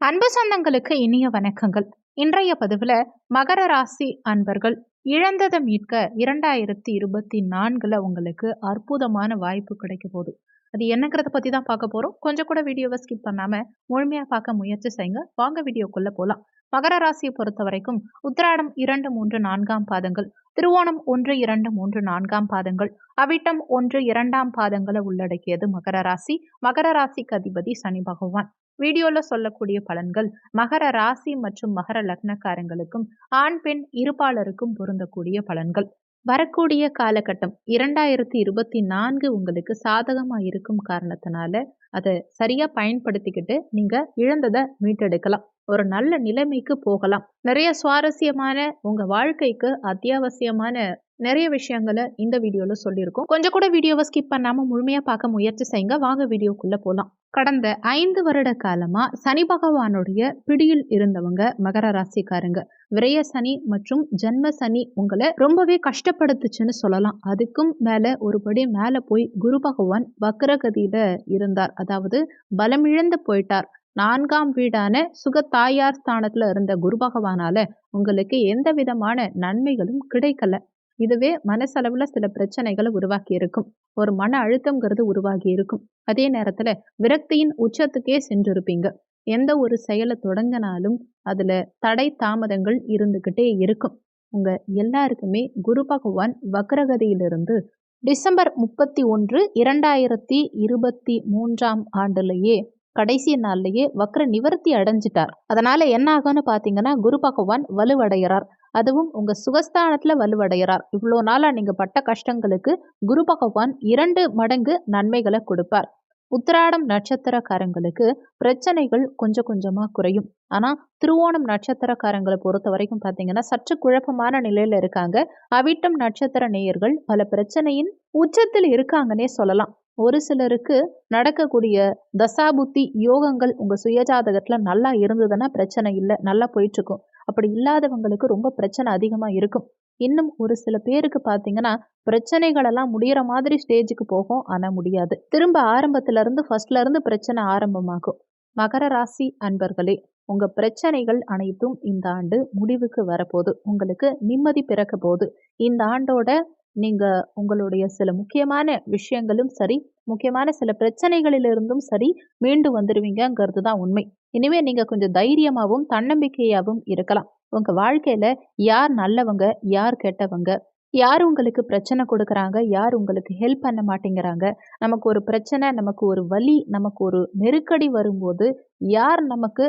அன்பு சொந்தங்களுக்கு இனிய வணக்கங்கள். இன்றைய பதிவில் மகர ராசி அன்பர்கள் இழந்ததை மீட்க இரண்டாயிரத்தி இருபத்தி நான்குல உங்களுக்கு அற்புதமான வாய்ப்பு கிடைக்க போகுது. அது என்னங்கிறத பற்றி தான் பார்க்க போகிறோம் கொஞ்சம் கூட வீடியோவை ஸ்கிப் பண்ணாமல் முழுமையாக பார்க்க முயற்சி செய்யுங்க. வாங்க வீடியோக்குள்ளே போகலாம் மகர ராசியை பொறுத்த வரைக்கும் உத்திராடம் இரண்டு மூன்று நான்காம் பாதங்கள் திருவோணம் ஒன்று இரண்டு மூன்று நான்காம் பாதங்கள் அவிட்டம் ஒன்று இரண்டாம் பாதங்களை உள்ளடக்கியது மகர ராசி. மகர ராசிக்கு அதிபதி சனி பகவான். வீடியோவில் சொல்லக்கூடிய பலன்கள் மகர ராசி மற்றும் மகர லக்னக்காரங்களுக்கும் ஆண் பெண் இருப்பாளருக்கும் பொருந்தக்கூடிய பலன்கள். வரக்கூடிய காலகட்டம் இரண்டாயிரத்தி இருபத்தி நான்கு உங்களுக்கு சாதகமாக இருக்கும் காரணத்தினால அதை சரியாக பயன்படுத்திக்கிட்டு நீங்கள் இழந்ததை மீட்டெடுக்கலாம். ஒரு நல்ல நிலைமைக்கு போகலாம். நிறைய சுவாரஸ்யமான உங்கள் வாழ்க்கைக்கு அத்தியாவசியமான நிறைய விஷயங்களை இந்த வீடியோவில் சொல்லியிருக்கோம். கொஞ்சம் கூட வீடியோவை ஸ்கிப் பண்ணாமல் முழுமையாக பார்க்க முயற்சி செய்யுங்க. வாங்க வீடியோக்குள்ளே போகலாம் கடந்த ஐந்து வருட காலமாக சனி பகவானுடைய பிடியில் இருந்தவங்க மகர ராசிக்காரங்க. விரய சனி மற்றும் ஜென்ம சனி உங்களை ரொம்பவே கஷ்டப்படுத்துச்சுன்னு சொல்லலாம். அதுக்கும் மேலே ஒருபடி மேலே போய் குரு பகவான் வக்ரகதியில் இருந்தார். அதாவது பலமிழந்து போயிட்டார். நான்காம் வீடான சுக தாயார் ஸ்தானத்தில் இருந்த குரு பகவானால உங்களுக்கு எந்த விதமான நன்மைகளும் கிடைக்கல. இதுவே மனசளவில் சில பிரச்சனைகளை உருவாக்கி இருக்கும் ஒரு மன அழுத்தம்ங்கிறது உருவாகி இருக்கும் அதே நேரத்தில் விரக்தியின் உச்சத்துக்கே சென்றிருப்பீங்க. எந்த ஒரு செயலை தொடங்கினாலும் அதில் தடை தாமதங்கள் இருந்துக்கிட்டே இருக்கும். உங்கள் எல்லாருக்குமே குரு பகவான் வக்ரகதியிலிருந்து டிசம்பர் முப்பத்தி ஒன்று இரண்டாயிரத்தி இருபத்தி மூன்றாம் ஆண்டுலேயே கடைசி நாள்லயே வக்ர நிவர்த்தி அடைஞ்சிட்டார். அதனால என்ன ஆகும்னு பாத்தீங்கன்னா குரு பகவான் வலுவடைகிறார். அதுவும் உங்க சுகஸ்தானத்துல வலுவடைகிறார். இவ்வளோ நாளா நீங்க பட்ட கஷ்டங்களுக்கு குரு பகவான் இரண்டு மடங்கு நன்மைகளை கொடுப்பார். உத்திராடம் நட்சத்திரக்காரங்களுக்கு பிரச்சனைகள் கொஞ்சம் கொஞ்சமாக குறையும். ஆனால் திருவோணம் நட்சத்திரக்காரங்களை பொறுத்த வரைக்கும் பார்த்தீங்கன்னா சற்று குழப்பமான நிலையில் இருக்காங்க. அவிட்டம் நட்சத்திர நேயர்கள் பல பிரச்சனையின் உச்சத்தில் இருக்காங்கன்னே சொல்லலாம். ஒரு சிலருக்கு நடக்கக்கூடிய தசாபுத்தி யோகங்கள் உங்கள் சுயஜாதகத்தில் நல்லா இருந்ததுன்னா பிரச்சனை இல்லை நல்லா போயிட்டுருக்கும். அப்படி இல்லாதவங்களுக்கு ரொம்ப பிரச்சனை அதிகமாக இருக்கும். இன்னும் ஒரு சில பேருக்கு பார்த்தீங்கன்னா பிரச்சனைகளெல்லாம் முடிகிற மாதிரி ஸ்டேஜுக்கு போகும் ஆனால் முடியாது. திரும்ப ஆரம்பத்திலேருந்து ஃபர்ஸ்ட்லேருந்து பிரச்சனை ஆரம்பமாகும். மகர ராசி அன்பர்களே உங்கள் பிரச்சனைகள் அனைத்தும் இந்த ஆண்டு முடிவுக்கு வரப்போகுது. உங்களுக்கு நிம்மதி பிறக்க போகுது. இந்த ஆண்டோட நீங்கள் உங்களுடைய சில முக்கியமான விஷயங்களும் சரி முக்கியமான சில பிரச்சனைகளிலிருந்தும் சரி மீண்டு வந்துடுவீங்கங்கிறது தான் உண்மை. இனிமே நீங்கள் கொஞ்சம் தைரியமாகவும் தன்னம்பிக்கையாகவும் இருக்கலாம். உங்கள் வாழ்க்கையில் யார் நல்லவங்க யார் கெட்டவங்க யார் உங்களுக்கு பிரச்சனை கொடுக்குறாங்க யார் உங்களுக்கு ஹெல்ப் பண்ண மாட்டேங்கிறாங்க நமக்கு ஒரு பிரச்சனை நமக்கு ஒரு வலி நமக்கு ஒரு நெருக்கடி வரும்போது யார் நமக்கு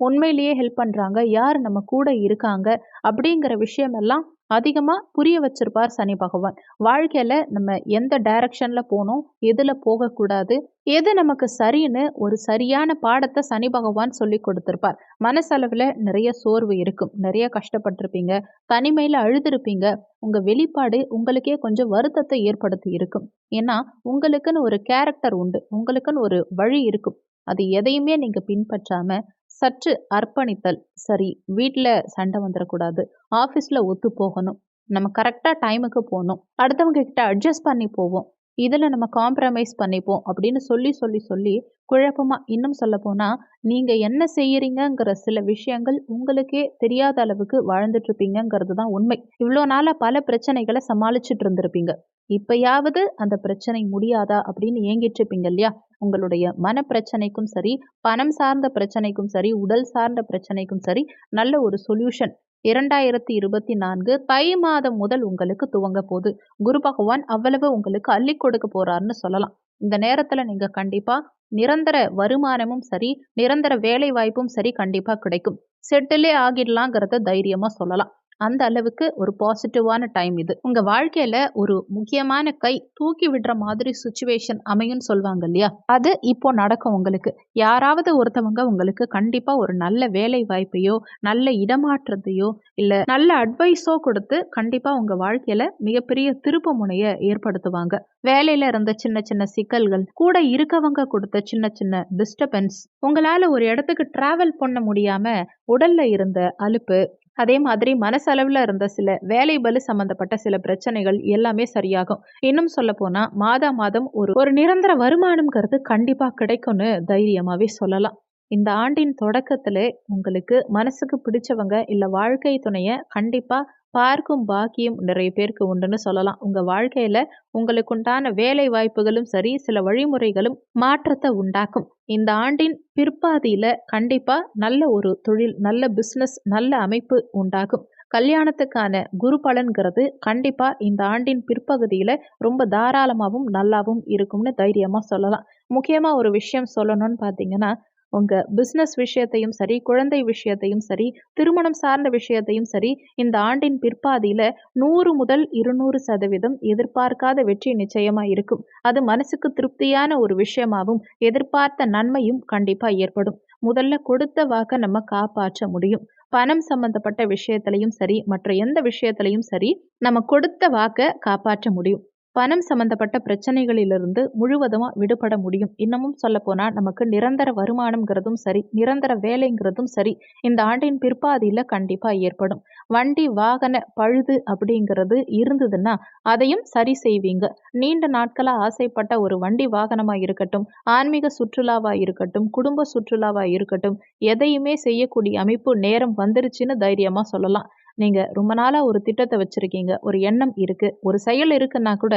உண்மையிலேயே ஹெல்ப் பண்ணுறாங்க யார் நம்ம கூட இருக்காங்க அப்படிங்கிற விஷயமெல்லாம் அதிகமாக புரிய வச்சிருப்பார் சனி பகவான். வாழ்க்கையில் நம்ம எந்த டைரக்ஷனில் போகணும் எதில் போகக்கூடாது எது நமக்கு சரின்னு ஒரு சரியான பாடத்தை சனி பகவான் சொல்லி கொடுத்துருப்பார். மனசளவில் நிறைய சோர்வு இருக்கும். நிறைய கஷ்டப்பட்டிருப்பீங்க. தனிமையில் அழுதுருப்பீங்க. உங்கள் வெளிப்பாடு உங்களுக்கே கொஞ்சம் வருத்தத்தை ஏற்படுத்தி இருக்கும். ஏன்னா உங்களுக்குன்னு ஒரு கேரக்டர் உண்டு. உங்களுக்குன்னு ஒரு வழி இருக்கும். அது எதையுமே நீங்கள் பின்பற்றாமல் சற்று அர்ப்பணித்தல். சரி வீட்டில் சண்டை வந்துடக்கூடாது ஆஃபீஸில் ஒத்து போகணும். நம்ம கரெக்டாக டைமுக்கு போகணும். அடுத்தவங்க கிட்ட அட்ஜஸ்ட் பண்ணி போவோம். இதில் நம்ம காம்ப்ரமைஸ் பண்ணிப்போம் அப்படின்னு சொல்லி சொல்லி சொல்லி குழப்பமாக இன்னும் சொல்ல போனால் நீங்கள் என்ன செய்யறீங்கங்கிற சில விஷயங்கள் உங்களுக்கே தெரியாத அளவுக்கு வாழ்ந்துட்டுருப்பீங்கிறது தான் உண்மை. இவ்வளோ நாளாக பல பிரச்சனைகளை சமாளிச்சுட்டு இருந்திருப்பீங்க இப்பயாவது அந்த பிரச்சனை முடியாதா அப்படின்னு ஏங்கிட்டு இருப்பீங்க இல்லையா? உங்களுடைய மன பிரச்சனைக்கும் சரி பணம் சார்ந்த பிரச்சனைக்கும் சரி உடல் சார்ந்த பிரச்சனைக்கும் சரி நல்ல ஒரு சொல்யூஷன் இரண்டாயிரத்தி இருபத்தி நான்கு தை மாதம் முதல் உங்களுக்கு துவங்க போகுது. குரு பகவான் அவ்வளவு உங்களுக்கு அள்ளி கொடுக்க போறாருன்னு சொல்லலாம். இந்த நேரத்துல நீங்க கண்டிப்பா நிரந்தர வருமானமும் சரி நிரந்தர வேலை வாய்ப்பும் சரி கண்டிப்பா கிடைக்கும். செட்டிலே ஆகிடலாங்கிறத தைரியமா சொல்லலாம். அந்த அளவுக்கு ஒரு பாசிட்டிவான டைம் இது. உங்கள் வாழ்க்கையில் ஒரு முக்கியமான கை தூக்கி விடுற மாதிரி சுச்சுவேஷன் அமையும்னு சொல்லுவாங்க இல்லையா? அது இப்போ நடக்கும் உங்களுக்கு. யாராவது ஒருத்தவங்க உங்களுக்கு கண்டிப்பாக ஒரு நல்ல வேலை வாய்ப்பையோ நல்ல இடமாற்றத்தையோ இல்லை நல்ல அட்வைஸோ கொடுத்து கண்டிப்பாக உங்கள் வாழ்க்கையில் மிகப்பெரிய திருப்பு முனையை ஏற்படுத்துவாங்க. வேலையில் இருந்த சின்ன சின்ன சிக்கல்கள் கூட இருக்கவங்க கொடுத்த சின்ன சின்ன டிஸ்டர்பன்ஸ் உங்களால் ஒரு இடத்துக்கு ட்ராவல் பண்ண முடியாமல் உடலில் இருந்த அலுப்பு அதே மாதிரி மனசளவில் இருந்த சில வேலை பலு சம்மந்தப்பட்ட சில பிரச்சனைகள் எல்லாமே சரியாகும். இன்னும் சொல்ல போனால் மாதா மாதம் ஒரு ஒரு நிரந்தர வருமானம்ங்கிறது கண்டிப்பாக கிடைக்கும்னு தைரியமாகவே சொல்லலாம். இந்த ஆண்டின் தொடக்கத்தில் உங்களுக்கு மனசுக்கு பிடிச்சவங்க இல்லை வாழ்க்கை துணையை கண்டிப்பாக பார்க்கும் பாக்கியம் நிறைய பேருக்கு உண்டுன்னு சொல்லலாம். உங்கள் வாழ்க்கையில் உங்களுக்குண்டான வேலை வாய்ப்புகளும் சரி சில வழிமுறைகளும் மாற்றத்தை உண்டாக்கும். இந்த ஆண்டின் பிற்பாதியில் கண்டிப்பாக நல்ல ஒரு தொழில் நல்ல பிஸ்னஸ் நல்ல அமைப்பு உண்டாகும். கல்யாணத்துக்கான குரு பலன்கிறது கண்டிப்பாக இந்த ஆண்டின் பிற்பகுதியில் ரொம்ப தாராளமாகவும் நல்லாவும் இருக்கும்னு தைரியமாக சொல்லலாம். முக்கியமாக ஒரு விஷயம் சொல்லணும்னு பார்த்தீங்கன்னா உங்கள் பிஸ்னஸ் விஷயத்தையும் சரி குழந்தை விஷயத்தையும் சரி திருமணம் சார்ந்த விஷயத்தையும் சரி இந்த ஆண்டின் பிற்பாதியில் நூறு முதல் இருநூறு சதவீதம் எதிர்பார்க்காத வெற்றி நிச்சயமாக இருக்கும். அது மனசுக்கு திருப்தியான ஒரு விஷயமாகவும் எதிர்பார்த்த நன்மையும் கண்டிப்பாக ஏற்படும். முதல்ல கொடுத்த வாக்கை நம்ம காப்பாற்ற முடியும். பணம் சம்பந்தப்பட்ட விஷயத்திலையும் சரி மற்ற எந்த விஷயத்திலையும் சரி நம்ம கொடுத்த வாக்கை காப்பாற்ற முடியும். பணம் சம்பந்தப்பட்ட பிரச்சனைகளிலிருந்து முழுவதுமாக விடுபட முடியும். இன்னமும் சொல்லப்போனால் நமக்கு நிரந்தர வருமானம்ங்கிறதும் சரி நிரந்தர வேலைங்கிறதும் சரி இந்த ஆண்டின் பிற்பாதியில் கண்டிப்பாக ஏற்படும். வண்டி வாகன பழுது அப்படிங்கிறது இருந்ததுன்னா அதையும் சரி செய்வீங்க. நீண்ட நாட்களாக ஆசைப்பட்ட ஒரு வண்டி வாகனமாக இருக்கட்டும் ஆன்மீக சுற்றுலாவாக இருக்கட்டும் குடும்ப சுற்றுலாவாக இருக்கட்டும் எதையுமே செய்யக்கூடிய அமைப்பு நேரம் வந்துருச்சுன்னு தைரியமாக சொல்லலாம். நீங்கள் ரொம்ப நாளாக ஒரு திட்டத்தை வச்சுருக்கீங்க ஒரு எண்ணம் இருக்குது ஒரு செயல் இருக்குன்னா கூட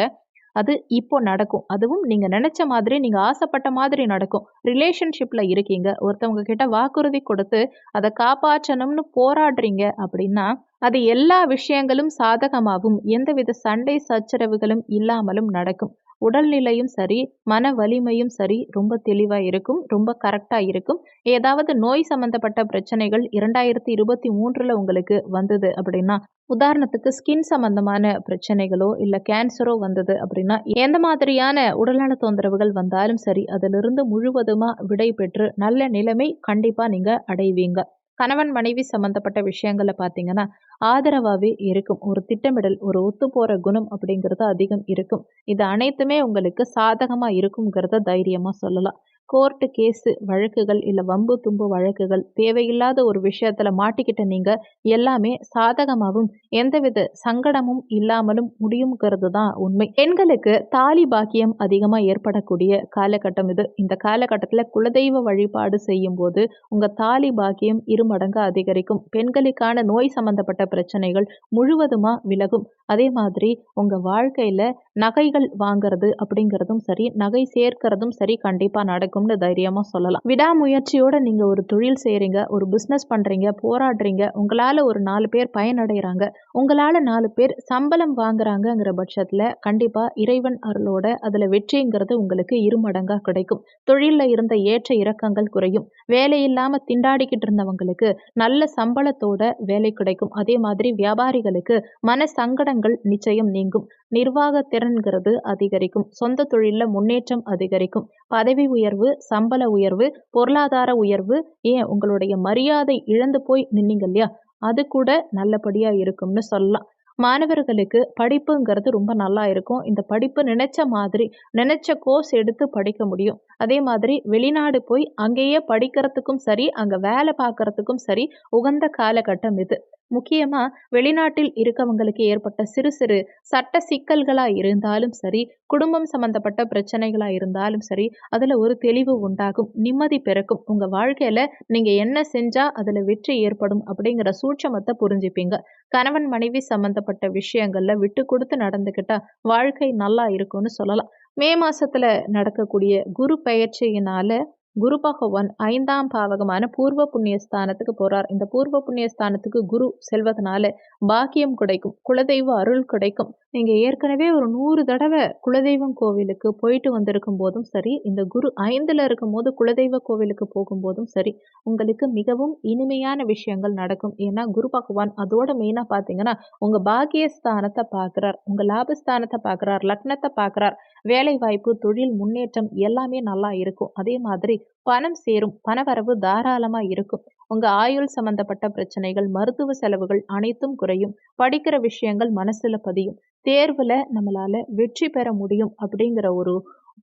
அது இப்போ நடக்கும். அதுவும் நீங்கள் நினச்ச மாதிரி நீங்கள் ஆசைப்பட்ட மாதிரி நடக்கும். ரிலேஷன்ஷிப்பில் இருக்கீங்க ஒருத்தவங்க கிட்ட வாக்குறுதி கொடுத்து அதை காப்பாற்றணும்னு போராடுறீங்க அப்படின்னா அது எல்லா விஷயங்களும் சாதகமாகவும் எந்தவித சண்டை சச்சரவுகளும் இல்லாமலும் நடக்கும். உடல்நிலையும் சரி மன வலிமையும் சரி ரொம்ப தெளிவாக இருக்கும் ரொம்ப கரெக்டாக இருக்கும். ஏதாவது நோய் சம்மந்தப்பட்ட பிரச்சனைகள் இரண்டாயிரத்தி இருபத்தி மூன்றில் உங்களுக்கு வந்தது அப்படின்னா உதாரணத்துக்கு ஸ்கின் சம்பந்தமான பிரச்சனைகளோ இல்லை கேன்சரோ வந்தது அப்படின்னா எந்த மாதிரியான உடல்நல தொந்தரவுகள் வந்தாலும் சரி அதிலிருந்து முழுவதுமாக விடை பெற்று நல்ல நிலைமை கண்டிப்பாக நீங்கள் அடைவீங்க. கணவன் மனைவி சம்மந்தப்பட்ட விஷயங்களை பார்த்தீங்கன்னா ஆதரவாகவே இருக்கும். ஒரு திட்டமிடல் ஒரு ஒத்து போகிற குணம் அப்படிங்கிறது அதிகம் இருக்கும். இது அனைத்துமே உங்களுக்கு சாதகமாக இருக்குங்கிறத தைரியமாக சொல்லலாம். கோர்ட்டு கேஸு வழக்குகள் இல்லை வம்பு தும்பு வழக்குகள் தேவையில்லாத ஒரு விஷயத்தில் மாட்டிக்கிட்ட நீங்கள் எல்லாமே சாதகமாகவும் எந்தவித சங்கடமும் இல்லாமலும் முடியுங்கிறது தான் உண்மை. பெண்களுக்கு தாலி பாக்கியம் அதிகமாக ஏற்படக்கூடிய காலகட்டம் இது. இந்த காலகட்டத்தில் குலதெய்வ வழிபாடு செய்யும் போது உங்கள் தாலி பாக்கியம் இருமடங்கு அதிகரிக்கும். பெண்களுக்கான நோய் சம்பந்தப்பட்ட பிரச்சனைகள் முழுவதுமாக விலகும். அதே மாதிரி உங்கள் வாழ்க்கையில் நகைகள் வாங்கிறது அப்படிங்கிறதும் சரி நகை சேர்க்கிறதும் சரி கண்டிப்பாக நடக்கும். இருக்கும்னு தைரியமாக சொல்லலாம். விடாமுயற்சியோட நீங்கள் ஒரு தொழில் செய்கிறீங்க ஒரு பிஸ்னஸ் பண்ணுறீங்க போராடுறீங்க உங்களால் ஒரு நாலு பேர் பயனடைகிறாங்க உங்களால் நாலு பேர் சம்பளம் வாங்குறாங்கங்கிற பட்சத்தில் கண்டிப்பாக இறைவன் அருளோட அதில் வெற்றிங்கிறது உங்களுக்கு இருமடங்காக கிடைக்கும். தொழிலில் இருந்த ஏற்ற இறக்கங்கள் குறையும். வேலை இல்லாமல் திண்டாடிக்கிட்டு இருந்தவங்களுக்கு நல்ல சம்பளத்தோட வேலை கிடைக்கும். அதே மாதிரி வியாபாரிகளுக்கு மன சங்கடங்கள் நிச்சயம் நீங்கும். நிர்வாக திறன்கிறது அதிகரிக்கும். சொந்த தொழிலில் முன்னேற்றம் அதிகரிக்கும். பதவி உயர்வு சம்பள உயர்வு பொருளாதார உயர்வு ஏன் உங்களுடைய மரியாதை இழந்து போய் நின்னீங்க இல்லையா? அது கூட நல்லபடியாக இருக்கும்னு சொல்லலாம். மாணவர்களுக்கு படிப்புங்கிறது ரொம்ப நல்லா இருக்கும். இந்த படிப்பு நினைச்ச மாதிரி நினைச்ச கோர்ஸ் எடுத்து படிக்க முடியும். அதே மாதிரி வெளிநாடு போய் அங்கேயே படிக்கிறதுக்கும் சரி அங்கே வேலை பார்க்கறதுக்கும் சரி உகந்த காலகட்டம் இது. முக்கியமாக வெளிநாட்டில் இருக்கவங்களுக்கு ஏற்பட்ட சிறு சிறு சட்ட சிக்கல்களாக இருந்தாலும் சரி குடும்பம் சம்மந்தப்பட்ட பிரச்சனைகளாக இருந்தாலும் சரி அதில் ஒரு தெளிவு உண்டாகும் நிம்மதி பிறக்கும். உங்கள் வாழ்க்கையில் நீங்கள் என்ன செஞ்சால் அதில் வெற்றி ஏற்படும் அப்படிங்கிற சூட்சமத்தை புரிஞ்சுப்பீங்க. கணவன் மனைவி சம்மந்தப்பட்ட விஷயங்களில் விட்டு கொடுத்து நடந்துக்கிட்டா வாழ்க்கை நல்லா இருக்கும்னு சொல்லலாம். மே மாதத்தில் நடக்கக்கூடிய குரு பயிற்சியினால் குரு பகவான் ஐந்தாம் பாவகமான பூர்வ புண்ணிய ஸ்தானத்துக்கு போகிறார் இந்த பூர்வ புண்ணியஸ்தானத்துக்கு குரு செல்வதனால பாக்கியம் கிடைக்கும் குலதெய்வ அருள் கிடைக்கும். நீங்கள் ஏற்கனவே ஒரு நூறு தடவை குலதெய்வம் கோவிலுக்கு போயிட்டு வந்திருக்கும் போதும் சரி இந்த குரு ஐந்தில் இருக்கும் போது குலதெய்வ கோவிலுக்கு போகும்போதும் சரி உங்களுக்கு மிகவும் இனிமையான விஷயங்கள் நடக்கும். ஏன்னா குரு பகவான் அதோட மெயினாக பாத்தீங்கன்னா உங்கள் பாக்கியஸ்தானத்தை பார்க்குறார் உங்கள் லாபஸ்தானத்தை பார்க்குறார் லக்னத்தை பார்க்குறார் வேலைவாய்ப்பு தொழில் முன்னேற்றம் எல்லாமே நல்லா இருக்கும். அதே மாதிரி பணம் சேரும் பணவரவு தாராளமாக இருக்கும். உங்க ஆயுள் சம்பந்தப்பட்ட பிரச்சனைகள் மருத்துவ செலவுகள் அனைத்தும் குறையும். படிக்கிற விஷயங்கள் மனசுல பதியும். தேர்வுல நம்மளால வெற்றி பெற முடியும் அப்படிங்கிற ஒரு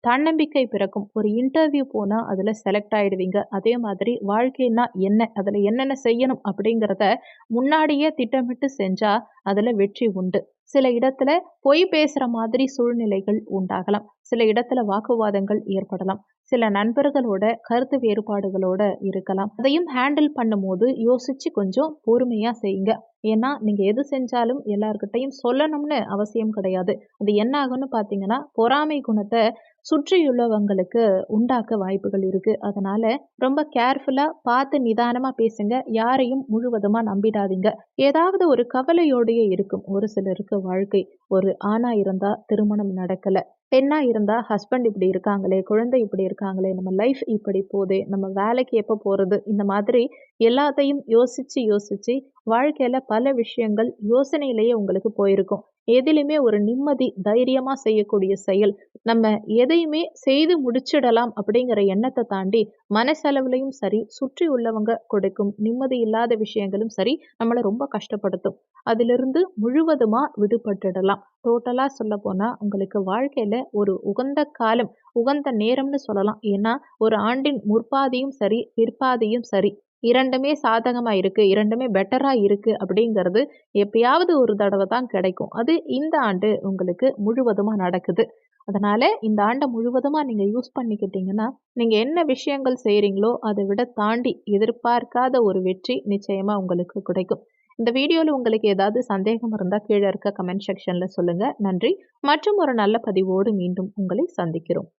தன்னம்பிக்கை பிறக்கும். ஒரு இன்டர்வியூ போனால் அதில் செலக்ட் ஆகிடுவீங்க அதே மாதிரி வாழ்க்கைன்னா என்ன? அதில் என்னென்ன செய்யணும் அப்படிங்கிறத முன்னாடியே திட்டமிட்டு செஞ்சால் அதில் வெற்றி உண்டு. சில இடத்துல பொய் பேசுகிற மாதிரி சூழ்நிலைகள் உண்டாகலாம். சில இடத்துல வாக்குவாதங்கள் ஏற்படலாம். சில நண்பர்களோட கருத்து வேறுபாடுகளோட இருக்கலாம். அதையும் ஹேண்டில் பண்ணும்போது யோசிச்சு கொஞ்சம் பொறுமையாக செய்யுங்க. ஏன்னா நீங்கள் எது செஞ்சாலும் எல்லார்கிட்டையும் சொல்லணும்னு அவசியம் கிடையாது. அது என்ன ஆகும்னு பார்த்தீங்கன்னா பொறாமை குணத்தை சுற்றியுள்ளவங்களுக்கு உண்டாக்க வாய்ப்புகள் இருக்குது அதனால் ரொம்ப கேர்ஃபுல்லாக பார்த்து நிதானமாக பேசுங்க. யாரையும் முழுவதுமாக நம்பிடாதீங்க. ஏதாவது ஒரு கவலையோடையே இருக்கும். ஒரு சிலருக்கு வாழ்க்கை ஒரு ஆணாக இருந்தால் திருமணம் நடக்கலை. பெண்ணாக இருந்தால் ஹஸ்பண்ட் இப்படி இருக்காங்களே குழந்தை இப்படி இருக்காங்களே நம்ம லைஃப் இப்படி போதே நம்ம வேலைக்கு எப்போ போகிறது இந்த மாதிரி எல்லாத்தையும் யோசித்து யோசித்து வாழ்க்கையில் பல விஷயங்கள் யோசனையிலேயே உங்களுக்கு போயிருக்கும். எதிலுமே ஒரு நிம்மதி தைரியமாக செய்யக்கூடிய செயல். நம்ம எதையுமே செய்து முடிச்சிடலாம் அப்படிங்கிற எண்ணத்தை தாண்டி மனசளவுலையும் சரி சுற்றி உள்ளவங்க கொடுக்கும் நிம்மதி இல்லாத விஷயங்களும் சரி நம்மளை ரொம்ப கஷ்டப்படுத்தும். அதிலிருந்து முழுவதுமாக விடுபட்டுடலாம். டோட்டலாக சொல்ல போனால் உங்களுக்கு வாழ்க்கையில் ஒரு உகந்த காலம் உகந்த நேரம்னு சொல்லலாம். ஏன்னா ஒரு ஆண்டின் முற்பாதியும் சரி பிற்பாதியும் சரி இரண்டுமே சாதகமாக இருக்குது இரண்டுமே பெட்டராக இருக்குது அப்படிங்கிறது எப்பயாவது ஒரு தடவை தான் கிடைக்கும். அது இந்த ஆண்டு உங்களுக்கு முழுவதுமாக நடக்குது. அதனால் இந்த ஆண்டை முழுவதுமாக நீங்கள் யூஸ் பண்ணிக்கிட்டிங்கன்னா நீங்கள் என்ன விஷயங்கள் செய்கிறீங்களோ அதை விட தாண்டி எதிர்பார்க்காத ஒரு வெற்றி நிச்சயமாக உங்களுக்கு கிடைக்கும். இந்த வீடியோவில் உங்களுக்கு ஏதாவது சந்தேகம் இருந்தால் கீழே இருக்க கமெண்ட் செக்ஷனில் சொல்லுங்கள் நன்றி. மற்றும் ஒரு நல்ல பதிவோடு மீண்டும் உங்களை சந்திக்கிறோம்.